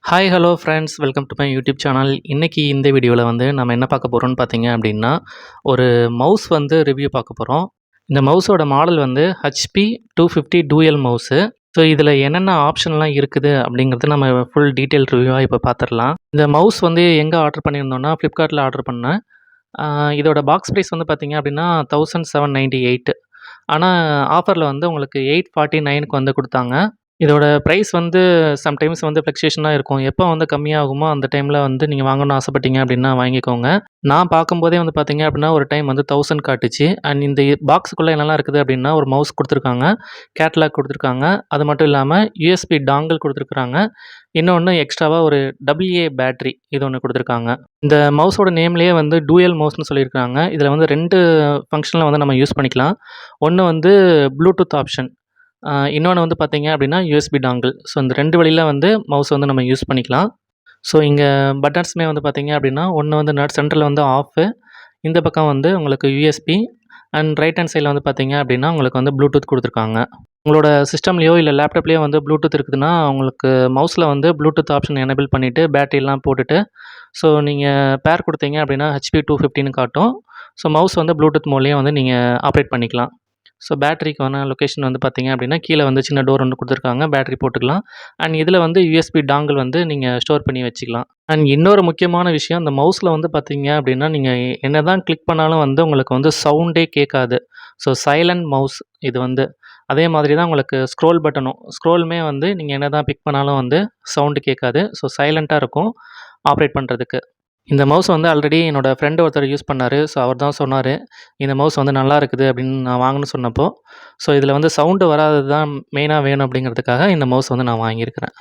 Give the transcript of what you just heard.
Hi hello friends welcome to my YouTube channel இன்றைக்கி இந்த வீடியோவில் வந்து நம்ம என்ன பார்க்க போகிறோம்னு பார்த்தீங்க அப்படின்னா ஒரு மவுஸ் வந்து ரிவ்யூ பார்க்க போகிறோம் இந்த மவுஸோட மாடல் வந்து HP two fifty dual mouse so இதில் என்னென்ன ஆப்ஷன்லாம் இருக்குது அப்படிங்கிறது நம்ம ஃபுல் டீட்டெயில் ரிவ்யூவாக இப்போ பார்த்துடலாம் இந்த மவுஸ் வந்து எங்கே ஆர்டர் பண்ணியிருந்தோம்னா ஃப்ளிப்கார்ட்டில் ஆர்டர் பண்ணேன். இதோட பாக்ஸ் ப்ரைஸ் வந்து பார்த்தீங்க அப்படின்னா தௌசண்ட் செவன் நைன்ட்டி எயிட் ஆனால் ஆஃபரில் வந்து உங்களுக்கு எயிட் ஃபார்ட்டி நைனுக்கு வந்து கொடுத்தாங்க. இதோட ப்ரைஸ் வந்து சம்டைம்ஸ் வந்து ஃப்ளக்சுவேஷனாக இருக்கும். எப்போ வந்து கம்மியாகுமோ அந்த டைமில் வந்து நீங்கள் வாங்கணும்னு ஆசைப்பட்டீங்க அப்படின்னா வாங்கிக்கோங்க. நான் பார்க்கும்போதே வந்து பார்த்தீங்க அப்படின்னா ஒரு டைம் வந்து தௌசண்ட் காட்டுச்சு. அண்ட் இந்த பாக்ஸுக்குள்ளே என்னெல்லாம் இருக்குது அப்படின்னா ஒரு மவுஸ் கொடுத்துருக்காங்க கேட்லாக் கொடுத்துருக்காங்க. அது மட்டும் இல்லாமல் யூஎஸ்பி டாங்கல் கொடுத்துருக்குறாங்க. இன்னொன்று எக்ஸ்ட்ராவாக ஒரு டபிள்யூஏ பேட்ரி இது ஒன்று கொடுத்துருக்காங்க. இந்த மவுஸோட நேம்லேயே வந்து டூயல் மவுஸ்னு சொல்லியிருக்காங்க இதில் வந்து ரெண்டு ஃபங்க்ஷனில் வந்து நம்ம யூஸ் பண்ணிக்கலாம். ஒன்று வந்து ப்ளூடூத் ஆப்ஷன் இன்னொன்று வந்து பார்த்தீங்க அப்படின்னா யூஎஸ்பி டாங்கிள் ஸோ இந்த ரெண்டு வழியில் வந்து மவுஸ் வந்து நம்ம யூஸ் பண்ணிக்கலாம். ஸோ இங்கே பட்டன்ஸுமே வந்து பார்த்திங்க அப்படின்னா ஒன்று வந்து நட் சென்டரில் வந்து ஆஃபு இந்த பக்கம் வந்து உங்களுக்கு யூஎஸ்பி அண்ட் ரைட் ஹேண்ட் சைடில் வந்து பார்த்திங்க அப்படின்னா உங்களுக்கு வந்து ப்ளூடூத் கொடுத்துருக்காங்க. உங்களோட சிஸ்டம்லேயோ இல்லை லேப்டாப்லேயோ வந்து ப்ளூடூத் இருக்குதுன்னா உங்களுக்கு மவுஸில் வந்து ப்ளூடூத் ஆப்ஷன் எனேபிள் பண்ணிவிட்டு பேட்டரிலாம் போட்டுட்டு ஸோ நீங்கள் பேர் கொடுத்தீங்க அப்படின்னா ஹெச்பி டூ ஃபிஃப்டின்னு காட்டும். ஸோ மவுஸ் வந்து ப்ளூடூத் மூலியம் வந்து நீங்கள் ஆப்ரேட் பண்ணிக்கலாம். ஸோ பேட்டரிக்கான லொக்கேஷன் வந்து பார்த்தீங்க அப்படின்னா கீழே வந்து சின்ன டோர் ஒன்று கொடுத்துருக்காங்க. பேட்டரி போட்டுக்கலாம். அண்ட் இதில் வந்து யூஎஸ்பி டாங்கிள் வந்து நீங்கள் ஸ்டோர் பண்ணி வச்சுக்கலாம். அண்ட் இன்னொரு முக்கியமான விஷயம் அந்த மவுஸில் வந்து பார்த்தீங்க அப்படின்னா நீங்கள் என்ன தான் கிளிக் பண்ணாலும் வந்து உங்களுக்கு வந்து சவுண்டே கேட்காது. ஸோ சைலண்ட் மவுஸ் இது வந்து. அதே மாதிரி தான் உங்களுக்கு ஸ்க்ரோல் பட்டனும் ஸ்க்ரோலுமே வந்து நீங்கள் என்ன தான் பிக் பண்ணாலும் வந்து சவுண்டு கேட்காது. ஸோ சைலண்ட்டாக இருக்கும் ஆப்ரேட் பண்ணுறதுக்கு இந்த மவுஸ் வந்து ஆல்ரெடி என்னோடய ஃப்ரெண்டு ஒருத்தர் யூஸ் பண்ணார். ஸோ அவர் தான் சொன்னார் இந்த மவுஸ் வந்து நல்லா இருக்குது அப்படின்னு நான் வாங்கணும்னு சொன்னப்போ ஸோ இதில் வந்து சவுண்டு வராதது தான் மெயினாக வேணும் அப்படிங்கிறதுக்காக இந்த மவுஸ் வந்து நான் வாங்கியிருக்கிறேன்.